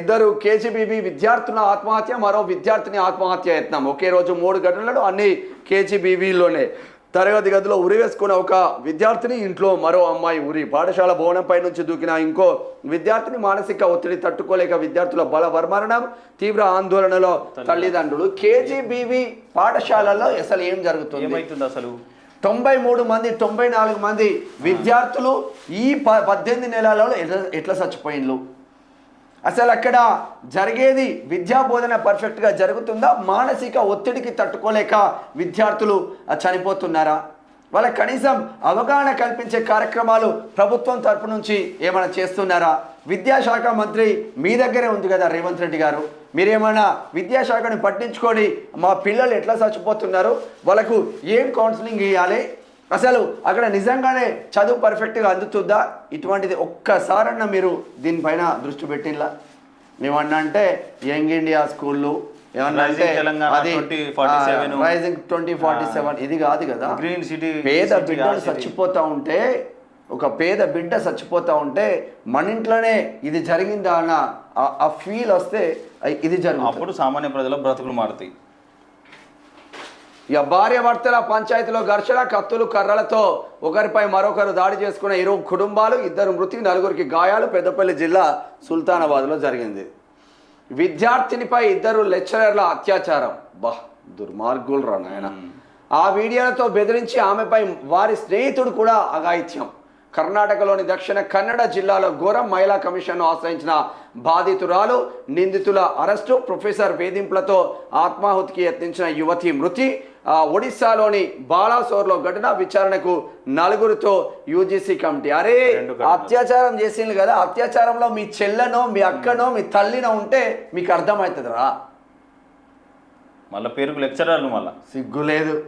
ఇద్దరు కేజీబీబీ విద్యార్థుల ఆత్మహత్య మరో విద్యార్థిని ఆత్మహత్య యత్నం. ఒకే రోజు మూడు ఘటనలు అన్ని కేజీబీవీలోనే. తరగతి గదిలో ఉరి వేసుకున్న ఒక విద్యార్థిని ఇంట్లో మరో అమ్మాయి ఉరి. పాఠశాల భవనంపై నుంచి దూకిన ఇంకో విద్యార్థిని మానసిక ఒత్తిడి తట్టుకోలేక విద్యార్థుల బల వర్మరణం తీవ్ర ఆందోళనలో తల్లిదండ్రులు. కేజీబీవీ పాఠశాలలో అసలు ఏం జరుగుతుంది? ఏమైతుంది అసలు? తొంభై మూడు మంది తొంభై నాలుగు మంది విద్యార్థులు ఈ ప పద్దెనిమిది నెలలలో ఎట్లా ఎట్లా చచ్చిపోయిండ్రు అసలు అక్కడ జరిగేది విద్యా బోధన పర్ఫెక్ట్గా జరుగుతుందా? మానసిక ఒత్తిడికి తట్టుకోలేక విద్యార్థులు చనిపోతున్నారా? వాళ్ళ కనీసం అవగాహన కల్పించే కార్యక్రమాలు ప్రభుత్వం తరపు నుంచి ఏమైనా చేస్తున్నారా? విద్యాశాఖ మంత్రి మీ దగ్గరే ఉంది కదా రేవంత్ రెడ్డి గారు. మీరేమైనా విద్యాశాఖని పట్టించుకొని మా పిల్లలు ఎట్లా చచ్చిపోతున్నారు? వాళ్ళకు ఏం కౌన్సిలింగ్ ఇవ్వాలి అసలు అక్కడ నిజంగానే చదువు పర్ఫెక్ట్గా అందుతుందా? ఇటువంటిది ఒక్కసారన్నా మీరు దీనిపైన దృష్టి పెట్టినలా ఏమన్నా అంటే యంగ్ ఇండియా స్కూళ్ళు ఏమన్నా అంటే అది 2047. రైజింగ్ ట్వంటీ ఫార్టీ సెవెన్ ఇది కాదు కదా. గ్రీన్ సిటీ పేద బిడ్డలు. చచ్చిపోతా ఉంటే ఒక పేద బిడ్డ చచ్చిపోతా ఉంటే మన ఇంట్లోనే ఇది జరిగిందా అన్న ఆ- ఫీల్ వస్తే ఇది జరుగుతుంది. అప్పుడు సామాన్య ప్రజల బ్రతుకులు మారుతాయి. ఇక భార్య భర్తల పంచాయతీలో ఘర్షణ కత్తులు కర్రలతో ఒకరిపై మరొకరు దాడి చేసుకున్న ఇరు కుటుంబాలు ఇద్దరు మృతి నలుగురికి గాయాలు పెద్దపల్లి జిల్లా సుల్తానాబాద్లో జరిగింది. విద్యార్థినిపై ఇద్దరు లెక్చరర్ల అత్యాచారం. బా దుర్మార్గులు రా నాయన. ఆ వీడియోలతో బెదిరించి ఆమెపై వారి స్నేహితుడు కూడా అఘాయిత్యం. కర్ణాటకలోని దక్షిణ కన్నడ జిల్లాలో ఘోరం మహిళా కమిషన్ను ఆశ్రయించిన బాధితురాలు నిందితుల అరెస్టు ప్రొఫెసర్ వేధింపులతో ఆత్మాహుతికి యత్నించిన యువతి మృతి. ఒడిశాలోని బాలాసోర్లో ఘటన విచారణకు నలుగురితో యూజీసీ కమిటీ. అరే. అత్యాచారం చేసింది కదా అత్యాచారంలో మీ చెల్లెనో మీ అక్కనో మీ తల్లినో ఉంటే మీకు అర్థమవుతుందిరా. మళ్ళీ పేరుకు లెక్చరర్లు మళ్ళా. సిగ్గు లేదు.